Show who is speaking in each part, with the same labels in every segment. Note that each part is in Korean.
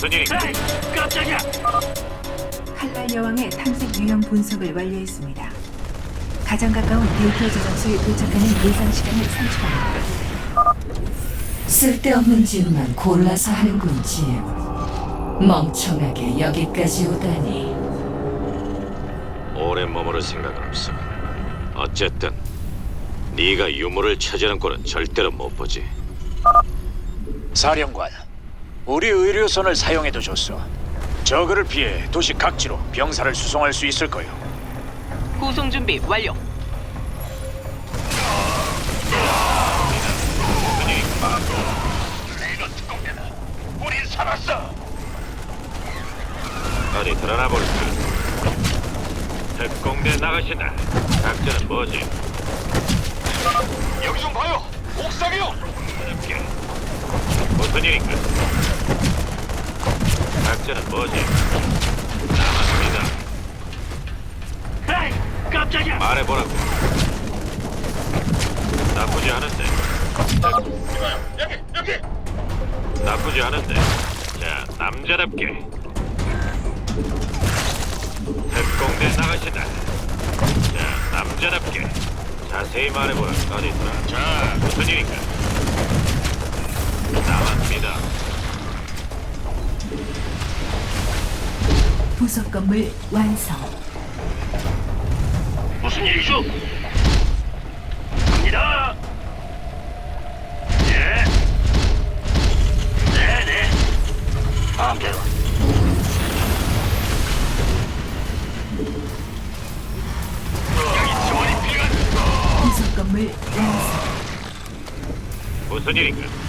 Speaker 1: 무슨?
Speaker 2: 에이, 깜짝이야.
Speaker 3: 칼날 여왕의 탐색 유형 분석을 완료했습니다. 가장 가까운 데이터 저장소에 도착하는 예상 시간을 30분입니다.
Speaker 4: 쓸데없는 질문 골라서 하는군 짐 멍청하게 여기까지 오다니
Speaker 1: 오래 머무를 생각은 없어. 어쨌든 네가 유물을 차지하는 꼴은 절대로 못 보지.
Speaker 2: 사령관, 우리 의료선을 사용해도 좋소. 저그를 피해 도시 각지로 병사를 수송할 수 있을 거요.
Speaker 5: 구송 준비 완료.
Speaker 2: 우린 살았어.
Speaker 1: 어디 드러나 볼까? 특공대 나가신다. 작전은 뭐지?
Speaker 2: 여기 좀 봐요. 옥상이요.
Speaker 1: 이렇게 무슨 일인가? 작전은 뭐지? 남았습니다.
Speaker 2: 에이, 깜짝이야.
Speaker 1: 말해보라고. 나쁘지 않은데.
Speaker 2: 여기, 여기.
Speaker 1: 나쁘지 않은데. 자, 남자답게. 특공대 나가신다. 자, 남자답게. 자세히 말해보라. 어디 있어? 자, 무슨 일인가? 나왔습니다.
Speaker 3: 부속 건물 완성.
Speaker 2: 무슨 일이죠? 갑니다. 예. 네, 네. 마음대로. 여기 지원이 필요한.
Speaker 3: 부속 건물 완성.
Speaker 1: 무슨 일인가?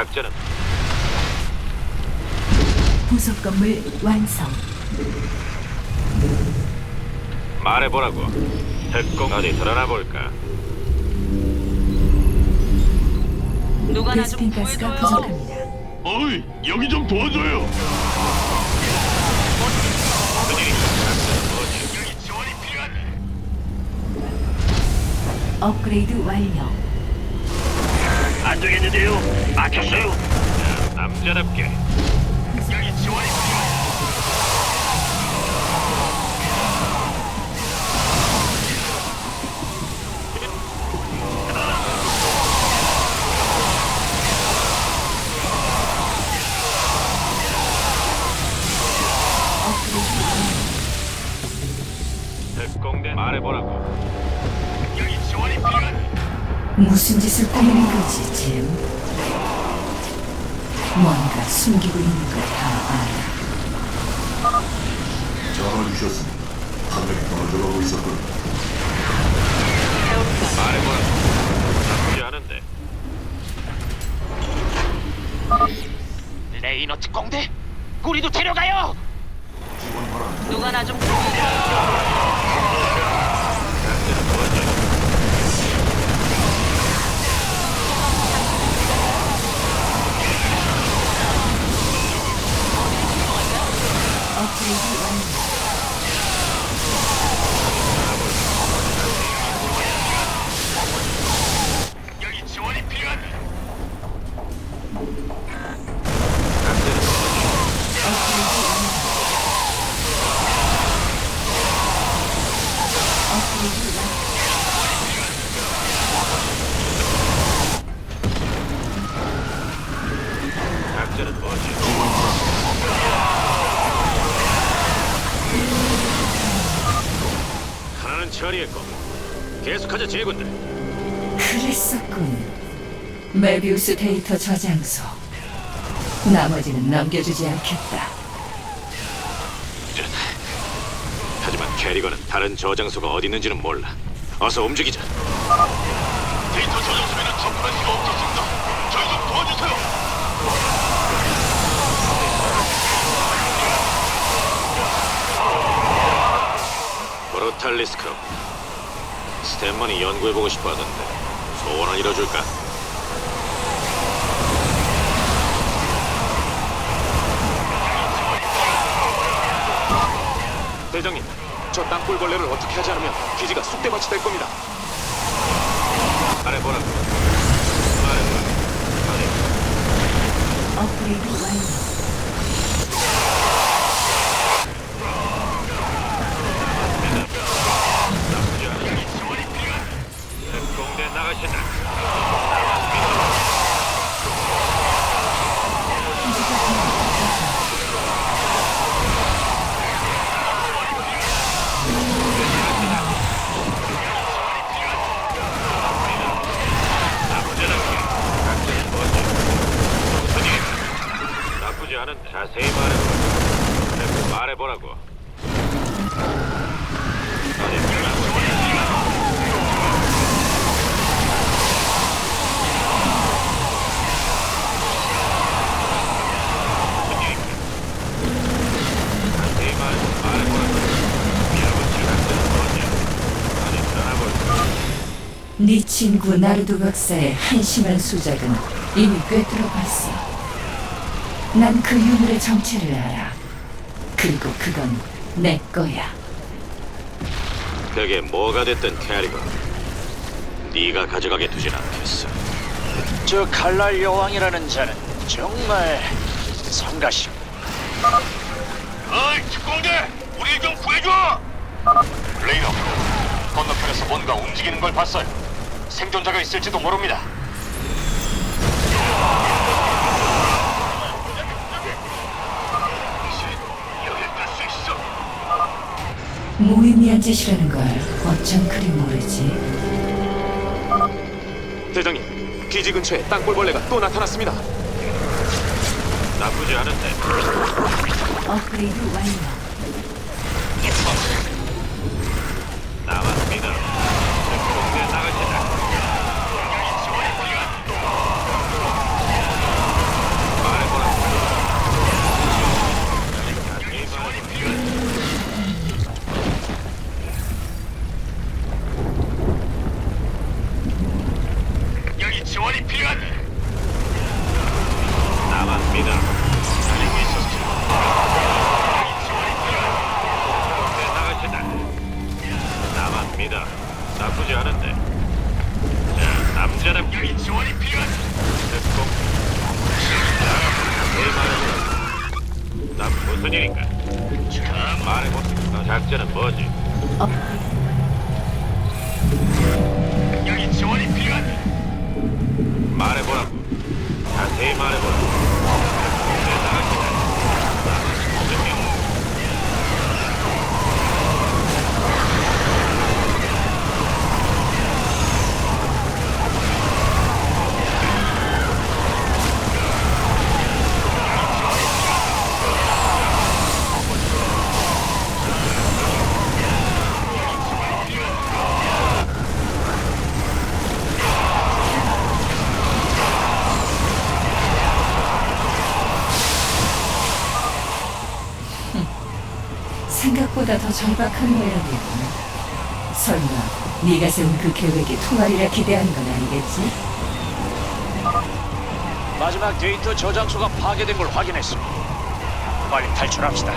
Speaker 1: 작전은
Speaker 3: 부속 건물 완성.
Speaker 1: 말해보라고. 특공 어디 드러나 볼까?
Speaker 5: 누가 나 좀
Speaker 3: 베스핀 가스가
Speaker 5: 구해줘요.
Speaker 3: 부족합니다.
Speaker 2: 어이, 여기 좀 도와줘요.
Speaker 1: 뭐지?
Speaker 3: 업그레이드 완료.
Speaker 2: 막혔어요.
Speaker 1: 자, 남자답게.
Speaker 4: 무슨 짓을 꾸미는 거지 짐 뭔가 숨기고 있는 걸다 알아
Speaker 6: 전화 주셨습니다. 한 명이 떨어져가고 있었군요.
Speaker 1: 말해보라고. 나쁘지 않은데.
Speaker 2: 레이너트 공대, 우리도 데려가요.
Speaker 5: 누가 나 좀
Speaker 1: 뭐지? 하나는 처리했고 계속하자 제군들.
Speaker 4: 그랬었군 메비우스 데이터 저장소 나머지는 넘겨주지 않겠다
Speaker 1: 하지만 캐리건은 다른 저장소가 어디 있는지는 몰라. 어서 움직이자. 메탈리스크. 스탠만이 연구해보고 싶어 하던데 소원을 이뤄줄까?
Speaker 2: 대장님, 저 땅굴벌레를 어떻게 하지 않으면 기지가 쑥대밭이 될 겁니다.
Speaker 1: 말해보라. 말해보라. 업그레이드 완료. 나볼까?
Speaker 4: 네 친구 나르도 박사의 한심한 수작은 이미 꿰뚫어봤어. 난 그 유물의 정체를 알아. 그리고 그건 내 거야.
Speaker 1: 그게 뭐가 됐든 캐리건. 네가 가져가게 두진 않겠어.
Speaker 2: 저 칼날 여왕이라는 자는 정말 성가심.
Speaker 7: 어이, 특공대! 우리 좀 구해줘! 레이너, 건너편에서 뭔가 움직이는 걸 봤어요. 생존자가 있을지도 모릅니다. 여길 갈수 있어.
Speaker 4: 무의미한 짓이라는 걸 어쩜 그리 모르지.
Speaker 8: 대장님, 기지 근처에 땅굴벌레가 또 나타났습니다.
Speaker 1: 나쁘지 않은데.
Speaker 3: 업그레이드 완료.
Speaker 1: 작전은 뭐지?
Speaker 7: 여기 지원이 필요하다.
Speaker 1: 말해보라고. 자세히 말해보라. 공대 나가신다. 나만 무슨 일?
Speaker 4: 생각보다 더 절박한 모양이군. 설마 네가 세운 그 계획이 통하리라 기대한 건 아니겠지?
Speaker 2: 마지막 데이터 저장소가 파괴된 걸 확인했어. 빨리 탈출합시다.